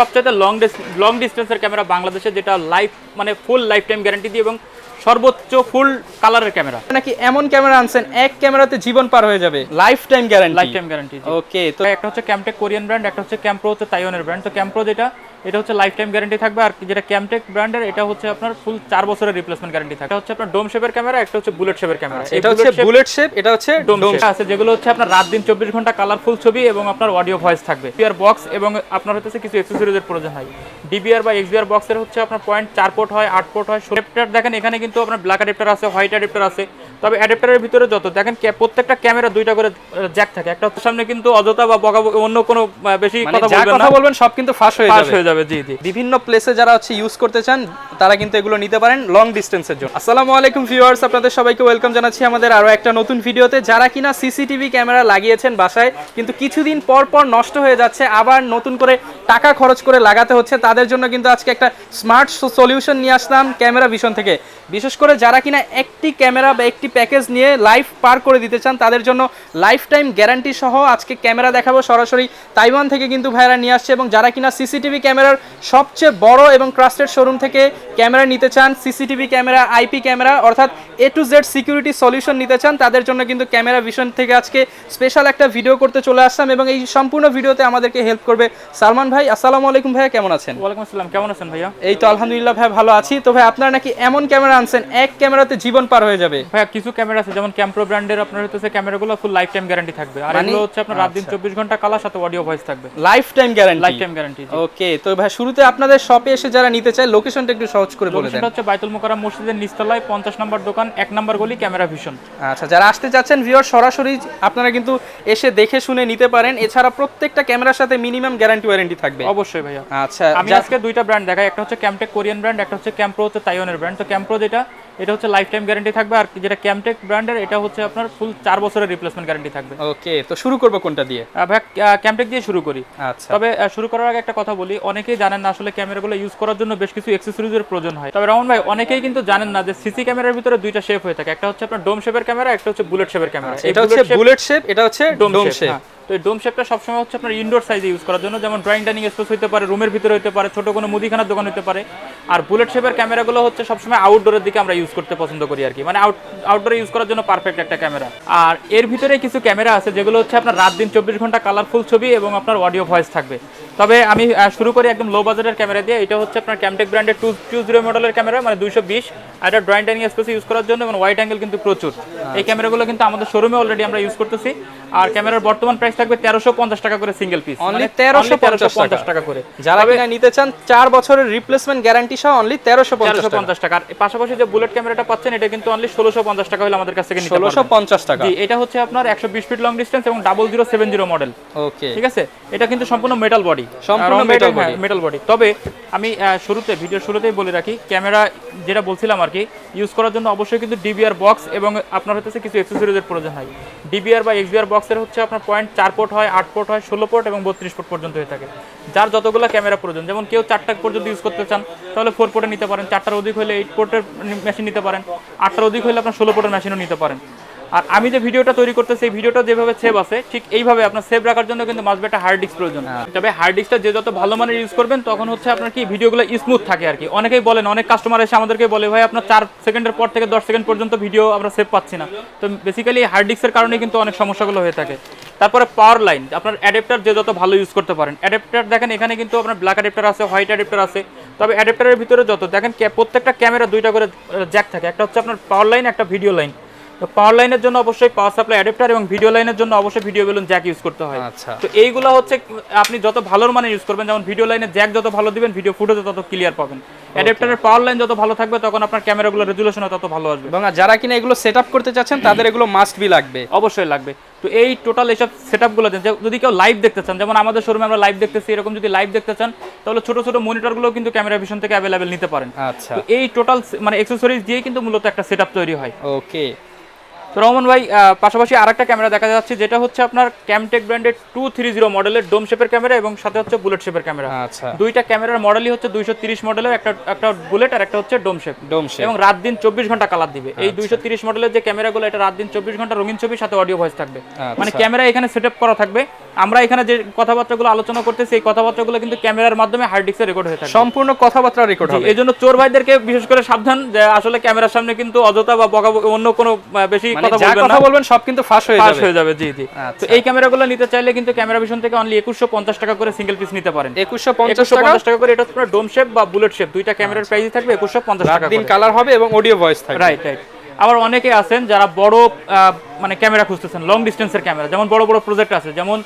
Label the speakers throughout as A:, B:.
A: সবচাইতে long long ডিস্টেন্সের camera বাংলাদেশে যেটা লাইফ মানে ফুল লাইফ টাইম গ্যারান্টি দিয়ে এবং সর্বোচ্চ ফুল কালারের ক্যামেরা
B: নাকি এমন ক্যামেরা আনছেন এক ক্যামেরাতে জীবন পার হয়ে যাবে। Life time guarantee
A: life time guarantee
B: okay তো
A: একটা হচ্ছে ক্যামটেক কোরিয়ান ব্র্যান্ড একটা হচ্ছে ক্যাম্প্রো হচ্ছে তাইওয়ানের ব্র্যান্ড তো ক্যাম্প্রো যেটা এটা হচ্ছে লাইফ টাইম গ্যারান্টি থাকবে। আর যেটা ক্যামটেক ব্র্যান্ডের এটা হচ্ছে আপনার ফুল চার বছরের রিপ্লেসমেন্ট গ্যারান্টি থাকবে। এটা হচ্ছে আপনার ডোম শেপের ক্যামেরা একটা হচ্ছে বুলেট শেপের ক্যামেরা
B: এটা হচ্ছে বুলেট শেপ এটা হচ্ছে
A: ডোম
B: ডোম
A: আছে যেগুলো হচ্ছে আপনার রাত দিন চব্বিশ ঘণ্টা কালারফুল ছবি এবং আপনার অডিও ভয়েস থাকবে। ডিবিআর বক্স এবং আপনার হচ্ছে কিছু অ্যাক্সেসরিজের প্রয়োজন হয়। ডিবিআর বা এক্সবিআর বক্সের হচ্ছে আপনার পয়েন্ট চার পোর্ট হয় আট পোর্ট হয়। অ্যাডাপ্টার দেখেন এখানে কিন্তু আপনার ব্ল্যাক অ্যাডাপ্টার আছে হোয়াইট অ্যাডাপ্টার আছে। তবে অ্যাডাপ্টারের ভিতরে যত দেখেন প্রত্যেকটা ক্যামেরা দুইটা করে জ্যাক থাকে। একটা হচ্ছে সামনে কিন্তু অযথা বা বকা অন্য কোনো বেশি
B: মানে
A: কথা বলবেন না।
B: কথা বলবেন সব কিন্তু ফাঁস হয়ে যাবে।
A: হয়ে যাবে জি জি।
B: বিভিন্ন প্লেসে যারা হচ্ছে ইউজ করতে চান তারা কিন্তু এগুলো নিতে পারেন লং ডিস্টেন্সের জন্য। আসসালামু আলাইকুম ভিউয়ার্স আপনাদের সবাইকে ওয়েলকাম জানাচ্ছি আমাদের আরও একটা নতুন ভিডিওতে যারা কিনা সিসিটিভি ক্যামেরা লাগিয়েছেন বাসায় কিন্তু কিছুদিন পর পর নষ্ট হয়ে যাচ্ছে আবার নতুন করে টাকা খরচ করে লাগাতে হচ্ছে তাদের জন্য কিন্তু আজকে একটা স্মার্ট সলিউশন নিয়ে আসলাম ক্যামেরা ভিশন থেকে। বিশেষ করে যারা কিনা একটি ক্যামেরা বা একটি প্যাকেজ নিয়ে লাইফ পার করে দিতে চান তাদের জন্য লাইফ টাইম গ্যারান্টি সহ আজকে ক্যামেরা দেখাবো সরাসরি তাইওয়ান থেকে কিন্তু ভাইরা নিয়ে আসছে এবং যারা কিনা সিসিটিভি ক্যামেরার সবচেয়ে বড় এবং ট্রাস্টেড শোরুম থেকে ক্যামেরা নিতে চান সিসিটিভি ক্যামেরা আইপি ক্যামেরা অর্থাৎ A to Z security solution নিতে চান তাদের জন্য কিন্তু ক্যামেরা ভিশন থেকে আজকে স্পেশাল একটা ভিডিও করতে চলে আসলাম এবং এই সম্পূর্ণ ভিডিওতে আমাদেরকে হেল্প করবে সালমান ভাই। আসসালামু আলাইকুম ভাইয়া কেমন আছেন?
A: ওয়ালাইকুম আসসালাম কেমন আছেন ভাইয়া?
B: এই তো আলহামদুলিল্লাহ ভাই ভালো আছি। তো ভাই আপনারা নাকি এমন ক্যামেরা আনছেন এক ক্যামেরাতে জীবন পার হয়ে যাবে।
A: ভাইয়া কিছু ক্যামেরা আছে যেমন ক্যাম্প্রো ব্র্যান্ডের আপনার হচ্ছে ক্যামেরাগুলো ফুল লাইফ টাইম গ্যারান্টি থাকবে। আর
B: মানে-
A: এগুলো হচ্ছে আপনার রাত দিন চব্বিশ ঘণ্টা কালার সাথে অডিও ভয়েস থাকবে।
B: Life time guarantee
A: life time guarantee
B: okay তো ভাই শুরুতে আপনাদের শপে এসে যারা নিতে চায় লোকেশনটা একটু সহজ করে বলে দেন।
A: হচ্ছে বাইতুল মোকাররম মসজিদের নিচতলায় পঞ্চাশ নম্বর দোকান এক নম্বর গলি ক্যামেরা ভিশন
B: আচ্ছা যারা আসতে চাচ্ছেন ভিউয়ার সরাসরি আপনারা কিন্তু এসে দেখে শুনে নিতে পারেন। এছাড়া প্রত্যেকটা ক্যামেরার সাথে মিনিমাম গ্যারান্টি ওয়ারেন্টি থাকবে।
A: অবশ্যই ভাইয়া।
B: আচ্ছা
A: আমি আজকে দুইটা ব্র্যান্ড দেখাই একটা হচ্ছে ক্যামটেক কোরিয়ান ব্র্যান্ড একটা হচ্ছে ক্যাম্প্রো হচ্ছে তাইওয়ানের ব্র্যান্ড তো ক্যাম্প্রো যেটা এটা হচ্ছে লাইফ টাইম গ্যারান্টি থাকবে আর যেটা ক্যামটেক ব্র্যান্ডের এটা হচ্ছে আপনার ফুল চার বছরের রিপ্লেসমেন্ট গ্যারান্টি থাকবে।
B: ওকে তো শুরু করব কোনটা দিয়ে?
A: ভাইয়া ক্যামটেক দিয়ে শুরু করি।
B: আচ্ছা।
A: তবে শুরু করার আগে একটা কথা বলি অনেকেই জানেন না আসলে ক্যামেরাগুলো ইউজ করার জন্য বেশ কিছু অ্যাক্সেসরিজের প্রয়োজন হয়। তবে রহমান ভাই অনেকেই কিন্তু জানেন না যে সিসি ক্যামেরার ভিতরে দুইটা শেপ হয়ে থাকে। একটা হচ্ছে আপনার ডোম শেপের ক্যামেরা একটা হচ্ছে বুলেট শেপের ক্যামেরা
B: এটা হচ্ছে বুলেট শেপ এটা হচ্ছে
A: ডোম শেপ তো এই ডোম শেপটা সবসময় হচ্ছে আপনার ইনডোর সাইজে ইউজ করার জন্য। যেমন ড্রয়িং ডাইনিং স্পেস হতে পারে রুমের ভিতরে হতে পারে ছোট কোনো মুদিখানার দোকান হতে পারে। আর বুলেট শেপের ক্যামেরাগুলো হচ্ছে সবসময় আউটডোরের দিকে আমরা ইউজ করতে পছন্দ করি আর কি। মানে আউট আউটডোরে ইউজ করার জন্য পারফেক্ট একটা ক্যামেরা আর এর ভিতরে কিছু ক্যামেরা আছে যেগুলো হচ্ছে আপনার রাত দিন চব্বিশ ঘণ্টা কালারফুল ছবি এবং আপনার অডিও ভয়েস থাকবে। তবে আমি শুরু করি একদম লো বাজেটের ক্যামেরা দিয়ে। এটা হচ্ছে আপনার ক্যামটেক ব্র্যান্ডের টু টু জিরো মডেলের ক্যামেরা মানে দুইশো বিশ। আর এটা ড্রয়িং ডাইনিং স্পেসে ইউজ করার জন্য এবং ওয়াইড অ্যাঙ্গেল কিন্তু প্রচুর। এই ক্যামেরাগুলো কিন্তু আমাদের শোরুমে অলরেডি আমরা ইউজ করতেছি। আর ক্যামেরার বর্তমান প্রাইস থাকবে তেরোশো পঞ্চাশ টাকা করে সিঙ্গেল পিস
B: Only 1350
A: পঞ্চাশ টাকা। করে।
B: যারা কিনা নিতে চান চার বছরের রিপ্লেসমেন্ট গ্যারান্টি সহ অনলি তেরোশো পঞ্চাশ
A: তেরোশো পঞ্চাশ টাকা। আর পাশাপাশি যে বুলেট ক্যামেরাটা পাচ্ছেন এটা কিন্তু অনলি ষোলোশো পঞ্চাশ টাকা হলে আমাদের কাছ থেকে নিতে পারবেন।
B: পঞ্চাশ টাকা।
A: জি এটা হচ্ছে আপনার একশো বিশ ফিট লং ডিস্টেন্স এবং double zero seven zero model
B: okay
A: ঠিক আছে? এটা কিন্তু সম্পূর্ণ মেটাল বডি
B: সম্পূর্ণ metal body।
A: মেটাল বডি তবে আমি শুরুতে ভিডিও শুরুতেই বলে রাখি ক্যামেরা যেটা বলছিলাম আর কি ইউজ করার জন্য অবশ্যই কিন্তু ডিবিআর বক্স এবং আপনার হচ্ছে কিছু অ্যাক্সেসরিজের প্রয়োজন হয়। ডিবিআর বা এক্সবিআর বক্সের হচ্ছে আপনার পয়েন্ট চার পোর্ট হয়, আট পোর্ট হয়, ষোলো পোর্ট এবং বত্রিশ পোর্ট পর্যন্ত হয়ে থাকে। যার যতগুলো ক্যামেরা প্রয়োজন, যেমন কেউ চারটা পর্যন্ত ইউজ করতে চান, তাহলে ফোর পোর্টে নিতে পারেন। চারটার অধিক হলে এইট পোর্টের মেশিন নিতে পারেন। আটটার অধিক হলে আপনার ষোলো পোর্টের মেশিনও নিতে পারেন। আর আমি যে ভিডিওটা তৈরি করতেছি এই ভিডিওটা যেভাবে সেভ আছে ঠিক এইভাবে আপনার সেভ রাখার জন্য কিন্তু মাসবে একটা হার্ড ডিস্ক প্রয়োজন। তবে হার্ড ডিস্কটা যে যত ভালো মানের ইউজ করবেন তখন হচ্ছে আপনার কি ভিডিওগুলো স্মুথ থাকে আর কি। অনেকেই বলেন অনেক কাস্টমার এসে আমাদেরকে বলে ভাই আপনার চার সেকেন্ডের পর থেকে দশ সেকেন্ড পর্যন্ত ভিডিও আমরা সেভ পাচ্ছি না। তো বেসিক্যালি হার্ড ডিস্কের কারণে কিন্তু অনেক সমস্যাগুলো হয়ে থাকে। তারপরে পাওয়ার লাইন আপনার অ্যাডাপ্টার যে যত ভালো ইউজ করতে পারেন। অ্যাডাপ্টার দেখেন এখানে কিন্তু আপনার ব্ল্যাক অ্যাডাপ্টার আছে হোয়াইট অ্যাডাপ্টার আছে। তবে অ্যাডাপ্টারের ভিতরে যত দেখেন প্রত্যেকটা ক্যামেরা দুইটা করে জ্যাক থাকে। একটা হচ্ছে আপনার পাওয়ার লাইন একটা ভিডিও লাইন তো পাওয়ার লাইনের জন্য অবশ্যই পাওয়ার সাপ্লাই অ্যাডাপ্টার এবং ভিডিও লাইনের জন্য অবশ্যই ভিডিও বেলুন জ্যাক ইউজ করতে হয়।
B: আচ্ছা।
A: তো এইগুলো হচ্ছে আপনি যত ভালোর মানে ইউজ করবেন যেমন ভিডিও লাইনে জ্যাক যত ভালো দিবেন ভিডিও ফুটেজ তত ক্লিয়ার পাবেন। অ্যাডাপ্টারের পাওয়ার লাইন যত ভালো থাকবে তখন আপনার ক্যামেরাগুলো রেজুলেশন তত ভালো আসবে।
B: এবং যারা কিনা এগুলো সেট আপ করতে চাচ্ছেন তাদের এগুলো মাস্ট বি লাগবে।
A: অবশ্যই লাগবে। তো এই টোটাল এইসব সেট আপগুলো যদি কেউ লাইভ দেখতে চান যেমন আমাদের শোরুমে আমরা লাইভ দেখতেছি এরকম যদি লাইভ দেখতে চান তাহলে ছোট ছোট মনিটরগুলো কিন্তু ক্যামেরা ভিশন থেকে অ্যাভেলেবেল নিতে পারেন।
B: আচ্ছা।
A: তো এই টোটাল মানে এক্সেসরিজ দিয়ে কিন্তু মূলত একটা সেট তৈরি হয়।
B: ওকে
A: তো রহমান ভাই পাশাপাশি আরেকটা ক্যামেরা দেখা যাচ্ছে যেটা হচ্ছে আপনার ক্যামটেক ব্র্যান্ডের টু থ্রি জিরো মডেলের ডোম শেপের ক্যামেরা এবং সাথে হচ্ছে বুলেট শেপের ক্যামেরা।
B: আচ্ছা।
A: দুইটা ক্যামেরার মডেলই হচ্ছে দুইশো তিরিশ মডেলের একটা একটা বুলেট আর একটা হচ্ছে ডোম শেপ
B: ডোম শেপ
A: এবং রাত দিন চব্বিশ ঘণ্টা কালার দিবে। এই দুইশো তিরিশ মডেলের যে ক্যামেরাগুলো এটা রাত দিন চব্বিশ ঘণ্টা রঙিন ছবির সাথে অডিও ভয়েস থাকবে। মানে ক্যামেরা এখানে সেট আপ করা থাকবে। আমরা এখানে যে কথাবার্তাগুলো আলোচনা করতেছি এই কথাবার্তাগুলো কিন্তু ক্যামেরার মাধ্যমে হার্ড ডিস্কে রেকর্ড হয়ে থাকে
B: সম্পূর্ণ কথাবার্তা রেকর্ড হবে।
A: এই জন্য চোর ভাইদেরকে বিশেষ করে সাবধান যে আসলে ক্যামেরার সামনে কিন্তু অযথা বা বকা অন্য কোনো বেশি
B: মানে
A: কথা বলবেন
B: কথা বলবেন সব কিন্তু ফাঁস হয়ে
A: পাস
B: যাবে।
A: হয়ে যাবে জি জি।
B: আচ্ছা।
A: তো এই ক্যামেরাগুলো নিতে চাইলে কিন্তু ক্যামেরা ভিশন থেকে অনলি একুশশো পঞ্চাশ টাকা করে সিঙ্গেল পিস নিতে পারেন।
B: টাকা?
A: করে এটা ডোম শেপ বা বুলেট শেপ দুইটা ক্যামেরার প্রাইসই থাকবে একুশশো পঞ্চাশ
B: রাত
A: টাকা
B: দিন কালার হবে এবং অডিও ভয়েস থাকবে।
A: রাইট রাইট আবার অনেকে আছেন যারা বড় আহ, মানে ক্যামেরা খুঁজতেছেন লং ডিস্টেন্সের ক্যামেরা যেমন বড় বড় প্রজেক্ট আছে যেমন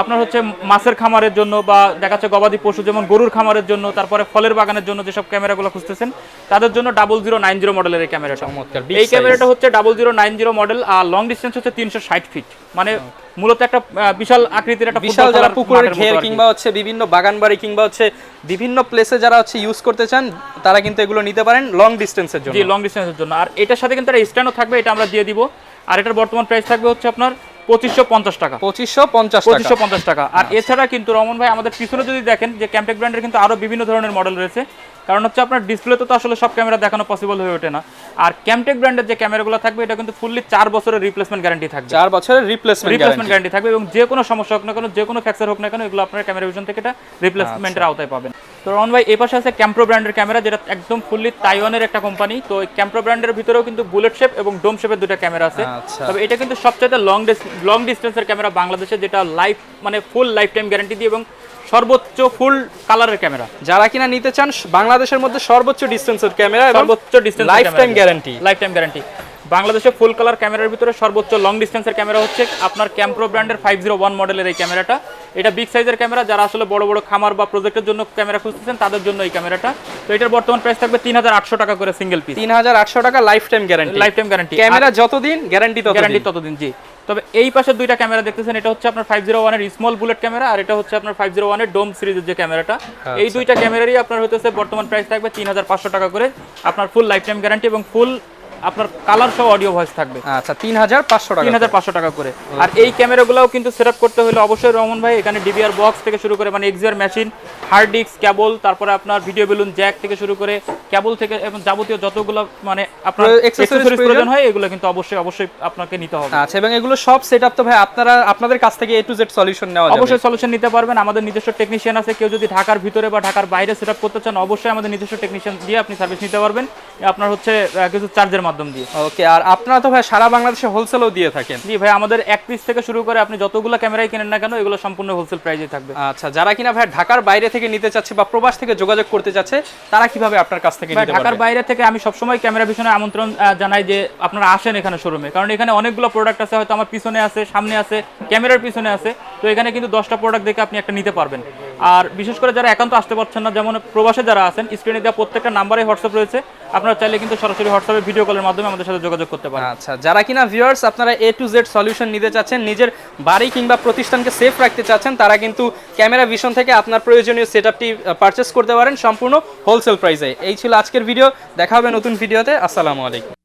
A: আপনার হচ্ছে মাছের খামারের জন্য বা দেখা যাচ্ছে গবাদি পশু যেমন গরুর খামারের জন্য তারপরে ফলের বাগানের জন্য যেসব ক্যামেরাগুলো খুঁজতেছেন তাদের জন্য ডাবল জিরো নাইন জিরো মডেলের এই ক্যামেরাটা। এই ক্যামেরাটা হচ্ছে double zero nine zero model আর লং ডিস্টেন্স হচ্ছে তিনশো ষাট ফিট মানে মূলত একটা বিশাল আকৃতির একটা
B: বিশাল যারা পুকুরের ঘের কিংবা হচ্ছে বিভিন্ন বাগান বাড়ি কিংবা হচ্ছে বিভিন্ন প্লেসে যারা হচ্ছে ইউজ করতে চান তারা কিন্তু এগুলো নিতে পারেন লং ডিস্টেন্সের জন্য।
A: জি লং ডিস্টেন্সের জন্য। আর এটার সাথে কিন্তু একটা স্ট্যান্ডও থাকবে এটা আমরা দিয়ে দিব। আর এটার বর্তমান প্রাইস থাকবে হচ্ছে আপনার পঁচিশশো পঞ্চাশ টাকা।
B: পঁচিশশো পঞ্চাশ
A: পঁচিশশো পঞ্চাশ টাকা। আর এছাড়া কিন্তু রমন ভাই আমাদের পিছনে যদি দেখেন যে ক্যাম্পেক ব্র্যান্ডের কিন্তু আরও বিভিন্ন ধরনের মডেল রয়েছে। কারণ হচ্ছে আপনার ডিসপ্লেতে তো আসলে সব ক্যামেরা দেখানো পসিবল হয়ে ওঠে না। আর ক্যামটেক ব্র্যান্ডের যে ক্যামেরাগুলো থাকবে এটা কিন্তু ফুললি চার বছরের রিপ্লেসমেন্ট গ্যারান্টি থাকবে।
B: চার বছরের রিপ্লেসমেন্ট
A: রিপ্লেসমেন্ট গ্যারান্টি থাকবে এবং যে কোনো সমস্যা হোক না কেন যে কোনো ফ্যাক্সার হোক না কেন এগুলো আপনার ক্যামেরা ভিশন থেকে এটা রিপ্লেসমেন্টের আওতায় পাবেন। তো রন ভাই এই পাশে আছে ক্যাম্প্রো ব্র্যান্ডের ক্যামেরা যেটা একদম ফুললি তাইওয়ানের একটা কোম্পানি তো এই ক্যাম্প্রো ব্র্যান্ডের ভিতরেও কিন্তু বুলেট শেপ এবং ডোম শেপের দুটো ক্যামেরা আছে।
B: আচ্ছা।
A: তবে এটা কিন্তু সবচেয়ে লং লং ডিস্টেন্সের ক্যামেরা বাংলাদেশে যেটা লাইফ মানে ফুল লাইফ টাইম গ্যারান্টি দিয়ে এবং সর্বোচ্চ ফুল কালারের ক্যামেরা।
B: যারা কিনা নিতে চান বাংলাদেশের মধ্যে সর্বোচ্চ ডিস্টেন্সের ক্যামেরা এবং
A: সর্বোচ্চ distance
B: life time guarantee
A: life time guarantee বাংলাদেশে ফুল কালার ক্যামেরার ভিতরে সর্বোচ্চ লং ডিস্টেন্সের ক্যামেরা হচ্ছে আপনার ক্যাম্প্রো ব্র্যান্ডের ফাইভ জিরো ওয়ান মডেলের এই ক্যামেরাটা এটা বিগ সাইজের ক্যামেরা যারা আসলে বড় বড় খামার বা প্রজেক্টের জন্য ক্যামেরা খুঁজতেছেন তাদের জন্য এই ক্যামেরাটা তো এটার বর্তমান প্রাইস থাকবে তিন হাজার আটশো টাকা করে সিঙ্গেল পিস
B: তিন হাজার আটশো টাকা life time guarantee
A: life time guarantee
B: camera যতদিন গ্যারান্টি
A: গ্যারান্টি
B: ততদিন
A: জি। তবে এই পাশে দুইটা ক্যামেরা দেখতেছেন এটা হচ্ছে আপনার ফাইভ জিরো ওয়ানের স্মল বুলেট ক্যামেরা আর এটা হচ্ছে আপনার ফাইভ জিরো ওয়ানের ডোম সিরিজের যে ক্যামেরাটা এই দুইটা ক্যামেরারই আপনার হতেছে বর্তমান প্রাইস থাকবে তিন হাজার পাঁচশো টাকা করে। আপনার ফুল লাইফ টাইম গ্যারান্টি এবং ফুল আপনার কালার সহ অডিও ভয়েস থাকবে।
B: আচ্ছা তিন হাজার পাঁচশো টাকা
A: তিন হাজার পাঁচশো টাকা করে। আর এই ক্যামেরাগুলোও কিন্তু সেট আপ করতে হলে অবশ্যই রহমান ভাই এখানে ডিবিআর বক্স থেকে শুরু করে মানে এক্সিয়ার মেশিন হার্ড ডিস্ক কেবল তারপরে আপনার ভিডিও বেলুন জ্যাক থেকে শুরু করে কেবল থেকে এবং যাবতীয় যতগুলো মানে আপনার
B: accessories প্রয়োজন
A: হয় এগুলো কিন্তু অবশ্যই অবশ্যই আপনাকে নিতে হবে।
B: আচ্ছা এবং এগুলো সব সেট আপ তো ভাই আপনারা আপনাদের কাছ থেকে এ টু জেড সলিউশন নেওয়া যাবে।
A: অবশ্যই সলিউশন নিতে পারবেন। আমাদের নিজস্ব টেকনিশিয়ান আছে কেউ যদি ঢাকার ভিতরে বা ঢাকার বাইরে সেট করতে চান অবশ্যই আমাদের নিজস্ব টেকনিশিয়ান দিয়ে আপনি সার্ভিস নিতে পারবেন। আপনার হচ্ছে কিছু চার্জের মাধ্যম। দিয়ে।
B: ওকে আর আপনারা তো ভাই সারা বাংলাদেশে হোলসেলও দিয়ে থাকেন।
A: জি ভাই আমাদের এক পিস থেকে শুরু করে আপনি যতগুলো ক্যামেরাই কেনেন না কেন এগুলো সম্পূর্ণ হোলসেল প্রাইসে থাকবে।
B: আচ্ছা যারা কিনা ভাই ঢাকার বাইরে থেকে নিতে চাচ্ছে বা প্রবাস থেকে যোগাযোগ করতে চাচ্ছে তারা কীভাবে আপনার কাছ থেকে
A: ঢাকার বাইরে থেকে আমি সবসময় ক্যামেরা পিছনে আমন্ত্রণ জানাই যে আপনারা আসেন এখানে শোরুমে কারণ এখানে অনেকগুলো প্রোডাক্ট আছে হয়তো আমার পিছনে আছে সামনে আছে ক্যামেরার পিছনে আছে। তো এখানে কিন্তু দশটা প্রোডাক্ট দেখে আপনি একটা নিতে পারবেন। আর বিশেষ করে যারা একান্ত আসতে পারছেন না, যেমন প্রবাসে যারা আছেন স্ক্রিনে দেওয়া প্রত্যেকটা নাম্বারে হোয়াটসঅ্যাপ রয়েছে। আপনারা চাইলে কিন্তু সরাসরি হোয়াটসঅ্যাপে ভিডিও কলের মাধ্যমে আমাদের সাথে যোগাযোগ করতে পারেন।
B: আচ্ছা যারা কিনা ভিউয়ার্স আপনারা এ টু জেড সলিউশন নিতে চাচ্ছেন, নিজের বাড়ি কিংবা প্রতিষ্ঠানকে সেফ রাখতে চাচ্ছেন, তারা কিন্তু ক্যামেরা ভিশন থেকে আপনার প্রয়োজনীয় সেটআপটি পারচেস করতে পারেন সম্পূর্ণ হোলসেল প্রাইসে এই ছিল আজকের ভিডিও দেখা হবে নতুন ভিডিওতে আসসালামু আলাইকুম।